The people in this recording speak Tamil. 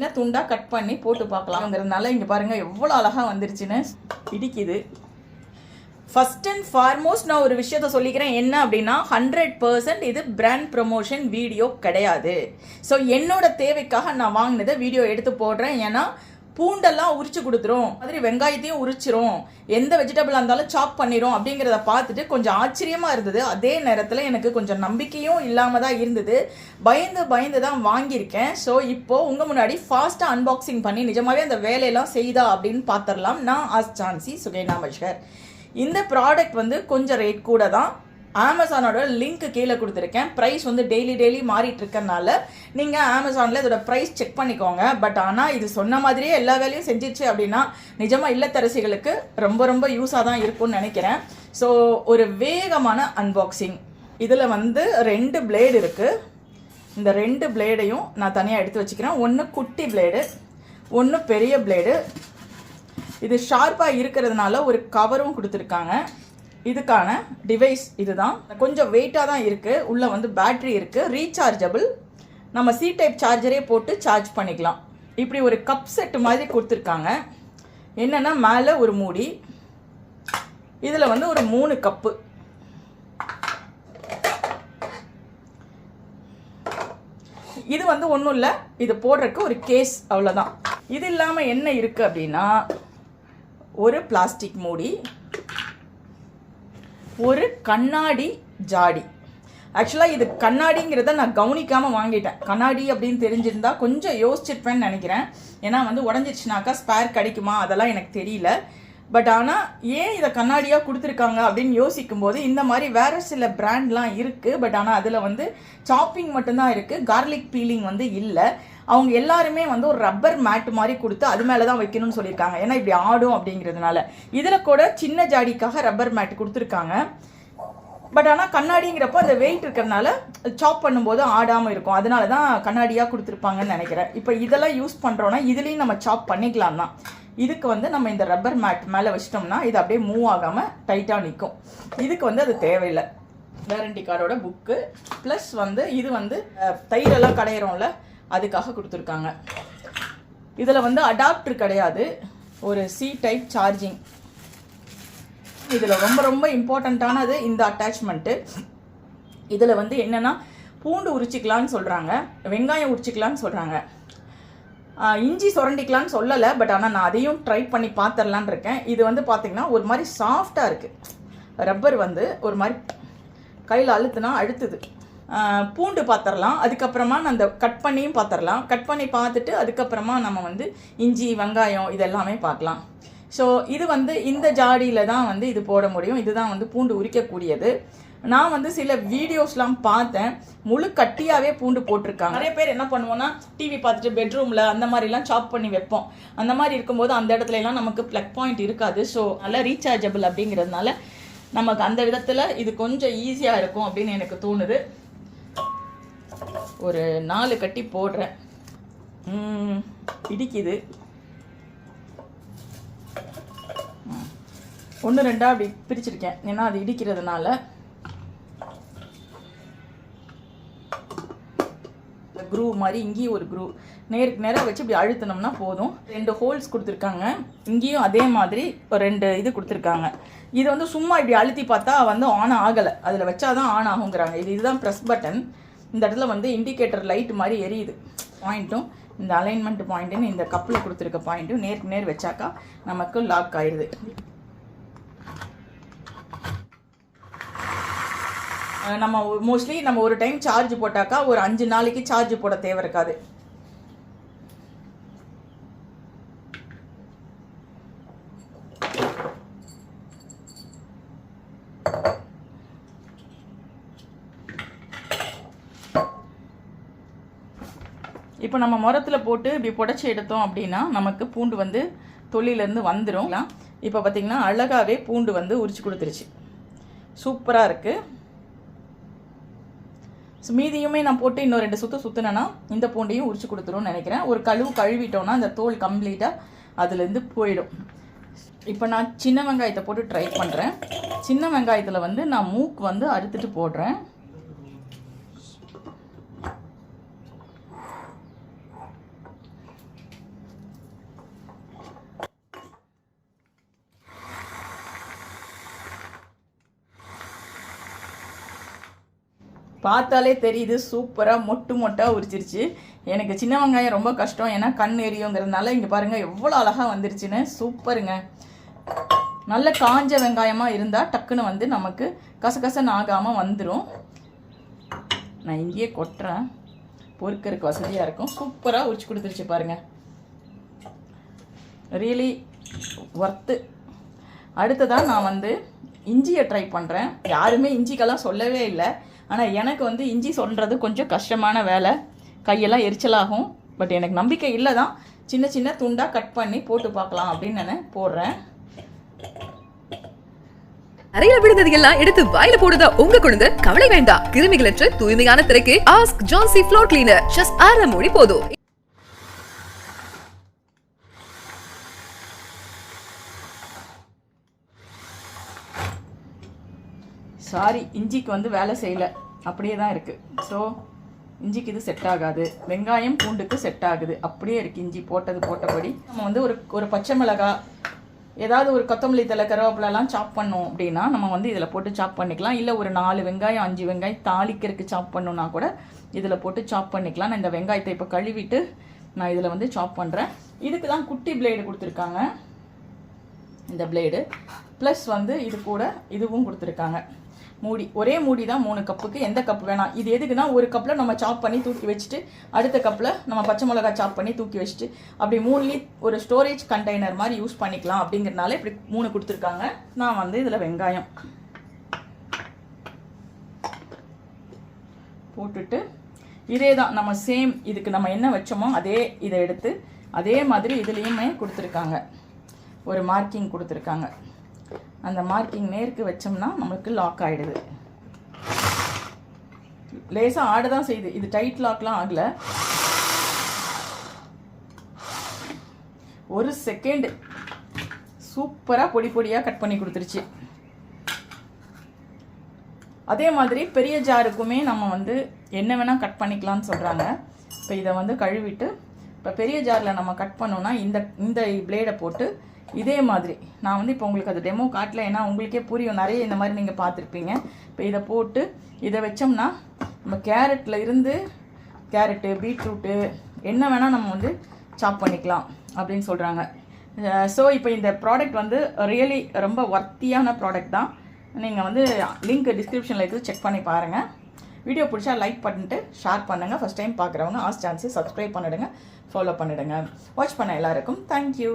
சின்ன துண்டாக கட் பண்ணி போட்டு பார்க்கலாம்ங்கிறதுனால இங்கே பாருங்கள் எவ்வளோ அழகாக வந்துருச்சுன்னு பிடிக்குது ஃபர்ஸ்ட் அண்ட் ஃபார்மோஸ்ட் நான் ஒரு விஷயத்த சொல்லிக்கிறேன். என்ன அப்படின்னா ஹண்ட்ரட் பர்சன்ட் இது பிராண்ட் ப்ரமோஷன் வீடியோ கிடையாது. ஸோ என்னோட தேவைக்காக நான் வாங்கினதை வீடியோ எடுத்து போடுறேன். ஏன்னா பூண்டெல்லாம் உரிச்சு கொடுத்துரும். மாதிரி வெங்காயத்தையும் உரிச்சிரும். எந்த வெஜிடபிளாக இருந்தாலும் சாப் பண்ணிரும் அப்படிங்கிறத பார்த்துட்டு கொஞ்சம் ஆச்சரியமாக இருந்தது. அதே நேரத்தில் எனக்கு கொஞ்சம் நம்பிக்கையும் இல்லாமல் தான் இருந்தது. பயந்து பயந்து தான் வாங்கியிருக்கேன். ஸோ இப்போது உங்கள் முன்னாடி ஃபாஸ்ட்டாக அன்பாக்சிங் பண்ணி நிஜமாவே அந்த வேலையெல்லாம் செய்தா அப்படின்னு பார்த்துடலாம். நான் ஆஸ் சான்சி சுகைனா மஷ்கர் இந்த ப்ராடக்ட் வந்து கொஞ்சம் ரேட் கூட தான். அமேசானோட லிங்க் கீழே கொடுத்துருக்கேன். ப்ரைஸ் வந்து டெய்லி டெய்லி மாறிட்டு இருக்கறனால நீங்கள் அமேசானில் இதோட ப்ரைஸ் செக் பண்ணிக்கோங்க. பட் ஆனால் இது சொன்ன மாதிரியே எல்லா வேலையும் செஞ்சிச்சு அப்படின்னா நிஜமாக இல்லத்தரசிகளுக்கு ரொம்ப ரொம்ப யூஸாக தான் இருக்கும்னு நினைக்கிறேன். ஸோ ஒரு வேகமான அன்பாக்சிங் இதில் வந்து ரெண்டு பிளேடு இருக்குது இந்த ரெண்டு பிளேடையும் நான் தனியாக எடுத்து வச்சுக்கிறேன். ஒன்று குட்டி பிளேடு ஒன்று பெரிய பிளேடு இது ஷார்ப்பாக இருக்கிறதுனால ஒரு கவரும் கொடுத்துருக்காங்க. இதுக்கான டிவைஸ் இதுதான். கொஞ்சம் வெயிட்டாக தான் இருக்குது உள்ளே வந்து பேட்ரி இருக்குது ரீசார்ஜபிள் நம்ம சி டைப் சார்ஜரே போட்டு சார்ஜ் பண்ணிக்கலாம். இப்படி ஒரு கப் செட்டு மாதிரி கொடுத்துருக்காங்க. என்னென்னா மேலே ஒரு மூடி. இதில் வந்து ஒரு மூணு கப்பு இது வந்து ஒன்றும் இல்லை. இது போடுறதுக்கு ஒரு கேஸ் அவ்வளோதான் இது இல்லாமல் என்ன இருக்குது அப்படின்னா ஒரு பிளாஸ்டிக் மூடி. ஒரு கண்ணாடி ஜாடி. ஆக்சுவலாக இது கண்ணாடிங்கிறத நான் கவனிக்காமல் வாங்கிட்டேன். கண்ணாடி அப்படின்னு தெரிஞ்சிருந்தா கொஞ்சம் யோசிச்சிருப்பேன்னு நினைக்கிறேன். ஏன்னா வந்து உடஞ்சிச்சுனாக்கா ஸ்பேர் கிடைக்குமா? அதெல்லாம் எனக்கு தெரியல. பட் ஆனால் ஏன் இதை கண்ணாடியாக கொடுத்துருக்காங்க அப்படின்னு யோசிக்கும் போது இந்த மாதிரி வேறு சில பிராண்ட்லாம் இருக்குது பட் ஆனால் அதில் வந்து சாப்பிங் மட்டும்தான் இருக்குது கார்லிக் பீலிங் வந்து இல்லை. அவங்க எல்லாருமே வந்து ஒரு ரப்பர் மேட் மாதிரி கொடுத்து அது மேலே தான் வைக்கணும்னு சொல்லியிருக்காங்க. ஏன்னா இப்படி ஆடும் அப்படிங்கிறதுனால. இதில் கூட சின்ன ஜாடிக்காக ரப்பர் மேட் கொடுத்துருக்காங்க. பட் ஆனால் கண்ணாடிங்கிறப்போ அந்த வெயிட் இருக்கிறனால சாப் பண்ணும்போது ஆடாமல் இருக்கும். அதனால தான் கண்ணாடியாக கொடுத்துருப்பாங்கன்னு நினைக்கிறேன். இப்போ இதெல்லாம் யூஸ் பண்ணுறோன்னா இதுலேயும் நம்ம சாப் பண்ணிக்கலாம் தான் இதுக்கு வந்து நம்ம இந்த ரப்பர் மேட் மேலே வச்சிட்டோம்னா இது அப்படியே மூவ் ஆகாமல் டைட்டாக நிற்கும் இதுக்கு வந்து அது தேவையில்லை. வேரண்டி கார்டோட புக்கு ப்ளஸ் வந்து இது வந்து தயிரெல்லாம் கடையிறோம்ல அதுக்காக கொடுத்துருக்காங்க. இதில் வந்து அடாப்டர் கிடையாது. ஒரு சி டைப் சார்ஜிங் இதில் ரொம்ப ரொம்ப இம்பார்ட்டண்ட்டானது இந்த அட்டாச்மெண்ட்டு இதில் வந்து என்னென்னா பூண்டு உரிச்சிக்கலான்னு சொல்கிறாங்க வெங்காயம் உரிச்சிக்கலான்னு சொல்கிறாங்க இஞ்சி சுரண்டிக்கலான்னு சொல்லலை பட் ஆனால் நான் அதையும் ட்ரை பண்ணி பார்த்துடலான் இருக்கேன். இது வந்து பார்த்திங்கன்னா ஒரு மாதிரி சாஃப்டாக இருக்குது ரப்பர் வந்து ஒரு மாதிரி கையில் அழுத்துனா அழுத்துது. பூண்டு பார்த்துடலாம் அதுக்கப்புறமா நான் அந்த கட் பண்ணியும் பார்த்துடலாம் கட் பண்ணி பார்த்துட்டு அதுக்கப்புறமா நம்ம வந்து இஞ்சி வெங்காயம் இதெல்லாமே பார்க்கலாம் ஸோ இது வந்து இந்த ஜாடியில் தான் வந்து இது போட முடியும். இதுதான் வந்து பூண்டு உரிக்கக்கூடியது. நான் வந்து சில வீடியோஸ்லாம் பார்த்தேன். முழு கட்டியாகவே பூண்டு போட்டிருக்காங்க. நிறைய பேர் என்ன பண்ணுவோம்னா டிவி பார்த்துட்டு பெட்ரூமில் அந்த மாதிரிலாம் சாப் பண்ணி வைப்போம். அந்த மாதிரி இருக்கும்போது அந்த இடத்துல எல்லாம் நமக்கு ப்ளக் பாயிண்ட் இருக்காது. ஸோ நல்லா ரீசார்ஜபிள் அப்படிங்கிறதுனால நமக்கு அந்த விதத்தில் இது கொஞ்சம் ஈஸியாக இருக்கும் அப்படின்னு எனக்கு தோணுது. ஒரு நாலு கட்டி போடுறேன். இடிக்குது. ஒன்று ரெண்டாக அப்படி பிரிச்சிருக்கேன். ஏன்னா அது இடிக்கிறதுனால. க்ரூவ் மாதிரி இங்கேயும் ஒரு க்ரூவ் நேருக்கு நேராக வச்சு இப்படி அழுத்தினோம்னா போதும். ரெண்டு ஹோல்ஸ் கொடுத்துருக்காங்க. இங்கேயும் அதே மாதிரி ஒரு ரெண்டு இது கொடுத்துருக்காங்க. இது வந்து சும்மா இப்படி அழுத்தி பார்த்தா வந்து ஆன் ஆகலை. அதில் வச்சா தான் ஆன் ஆகுங்கிறாங்க இது இதுதான் ப்ரெஸ் பட்டன் இந்த இடத்துல வந்து இண்டிகேட்டர் லைட் மாதிரி எரியுது. பாயிண்ட்டும் இந்த அலைன்மெண்ட் பாயிண்ட்டுன்னு இந்த கப்பில் கொடுத்துருக்க பாயிண்ட்டும் நேருக்கு நேர் வச்சாக்கா நமக்கு லாக் ஆயிடுது நம்ம மோஸ்ட்லி நம்ம ஒரு டைம் சார்ஜ் போட்டாக்கா ஒரு அஞ்சு நாளைக்கு சார்ஜ் போட தேவை இருக்காது. இப்போ நம்ம முரத்தில் போட்டு இப்படி புடச்சி எடுத்தோம் அப்படின்னா நமக்கு பூண்டு வந்து தொல்லிலேருந்து வந்துடும் இப்போ பார்த்தீங்கன்னா அழகாகவே பூண்டு வந்து உரிச்சு கொடுத்துருச்சு. சூப்பராக இருக்குது ஸோ மீதியுமே நான் போட்டு இன்னும் ரெண்டு சுற்று சுற்றுனேன்னா இந்த பூண்டையும் உரிச்சு கொடுத்துரும்னு நினைக்கிறேன். ஒரு கழுவு கழுவிட்டோன்னா அந்த தோல் கம்ப்ளீட்டாக அதுலேருந்து போயிடும். இப்போ நான் சின்ன வெங்காயத்தை போட்டு ட்ரை பண்ணுறேன் சின்ன வெங்காயத்தில் வந்து நான் மூக்கு வந்து அறுத்துட்டு போடுறேன். பார்த்தாலே தெரியுது சூப்பராக மொட்டு மொட்டாக உரிச்சிருச்சு. எனக்கு சின்ன வெங்காயம் ரொம்ப கஷ்டம். ஏன்னா கண் எரியுங்கிறதுனால இங்கே பாருங்கள் எவ்வளோ அழகாக வந்துருச்சுன்னு. சூப்பருங்க. நல்ல காஞ்ச வெங்காயமாக இருந்தால் டக்குன்னு வந்து நமக்கு கசகசன்னு ஆகாமல் வந்துடும் நான் இங்கேயே கொட்டுறேன். பொறுக்கிறதுக்கு வசதியாக இருக்கும். சூப்பராக உரிச்சு கொடுத்துருச்சு பாருங்கள் ரியலி ஒர்த்து அடுத்ததாக நான் வந்து இஞ்சியை ட்ரை பண்ணுறேன் யாருமே இஞ்சிக்கெல்லாம் சொல்லவே இல்லை. ஆனால் எனக்கு வந்து இஞ்சி சொல்கிறது கொஞ்சம் கஷ்டமான வேலை. கையெல்லாம் எரிச்சலாகும். பட் எனக்கு நம்பிக்கை இல்லை தான் சின்ன சின்ன துண்டாக கட் பண்ணி போட்டு பார்க்கலாம் அப்படின்னு நான் போடுறேன். அறையில விழுந்தது எல்லாம் எடுத்து வாயில போடுதா உங்க குழந்தை? கவலை வேண்டாம். கிருமிகளற்ற தூய்மையான திரைக்கு ask Jhansi floor cleaner just அரை மொழி போதும். சாரி இஞ்சிக்கு வந்து வேலை செய்யலை. அப்படியே தான் இருக்குது ஸோ இஞ்சிக்கு இது செட் ஆகாது. வெங்காயம் பூண்டுக்கு செட் ஆகுது. அப்படியே இருக்குது இஞ்சி போட்டது போட்டபடி. நம்ம வந்து ஒரு ஒரு பச்சை மிளகாய் ஏதாவது ஒரு கொத்தமல்லி தலை கருவேப்பிலலாம் சாப் பண்ணோம் அப்படின்னா நம்ம வந்து இதில் போட்டு சாப் பண்ணிக்கலாம். இல்லை ஒரு நாலு வெங்காயம் அஞ்சு வெங்காயம் தாளிக்கிறதுக்கு சாப் பண்ணுன்னா கூட இதில் போட்டு சாப் பண்ணிக்கலாம். நான் இந்த வெங்காயத்தை இப்போ கழுவிட்டு நான் இதில் வந்து சாப் பண்ணுறேன் இதுக்கு தான் குட்டி பிளேடு கொடுத்துருக்காங்க. இந்த பிளேடு ப்ளஸ் வந்து இது கூட இதுவும் கொடுத்துருக்காங்க. மூடி. ஒரே மூடி தான் மூணு கப்புக்கு. எந்த கப் வேணாம் இது எதுக்குன்னா ஒரு கப்பில் நம்ம சாப் பண்ணி தூக்கி வச்சுட்டு அடுத்த கப்பில் நம்ம பச்சை மிளகாய் சாப் பண்ணி தூக்கி வச்சுட்டு அப்படி மூணுலேயும் ஒரு ஸ்டோரேஜ் கண்டெய்னர் மாதிரி யூஸ் பண்ணிக்கலாம் அப்படிங்கிறனால இப்படி மூணு கொடுத்துருக்காங்க. நான் வந்து இதில் வெங்காயம் போட்டுட்டு இதே தான் நம்ம சேம் இதுக்கு நம்ம என்ன வச்சோமோ அதே இதை எடுத்து அதே மாதிரி இதுலேயுமே கொடுத்துருக்காங்க. ஒரு மார்க்கிங் கொடுத்துருக்காங்க. அந்த மார்க்கிங் நேருக்கு வச்சோம்னா நமக்கு லாக் ஆகிடுது லேசாக ஆடு தான் செய்யுது. இது டைட் லாக்லாம் ஆகலை. ஒரு செகண்ட் சூப்பராக பொடி பொடியாக கட் பண்ணி கொடுத்துருச்சு. அதே மாதிரி பெரிய ஜாருக்குமே நம்ம வந்து என்ன வேணால் கட் பண்ணிக்கலாம்னு சொல்கிறாங்க இப்போ இதை வந்து கழுவிட்டு இப்போ பெரிய ஜாரில் நம்ம கட் பண்ணோம்னா இந்த இந்த பிளேடை போட்டு இதே மாதிரி நான் வந்து இப்போ உங்களுக்கு அது டெமோ காட்டல ஏன்னா உங்களுக்கே புரியும். நிறைய இந்த மாதிரி நீங்கள் பார்த்துருப்பீங்க. இப்போ இதை போட்டு இதை வச்சோம்னா நம்ம கேரட்டில் இருந்து கேரட்டு பீட்ரூட்டு என்ன வேணால் நம்ம வந்து சாப் பண்ணிக்கலாம் அப்படின்னு சொல்கிறாங்க ஸோ இப்போ இந்த ப்ராடக்ட் வந்து ரியலி ரொம்ப ஒர்த்தியான ப்ராடக்ட் தான். நீங்கள் வந்து லிங்க் டிஸ்கிரிப்ஷனில் இருக்குது செக் பண்ணி பாருங்கள் வீடியோ பிடிச்சா லைக் பண்ணிட்டு ஷேர் பண்ணுங்கள் ஃபஸ்ட் டைம் பார்க்குறவங்க ஆஸ் சான்ஸு சப்ஸ்கிரைப் பண்ணிடுங்க. ஃபாலோ பண்ணிடுங்க. வாட்ச் பண்ண எல்லாருக்கும் தேங்க்யூ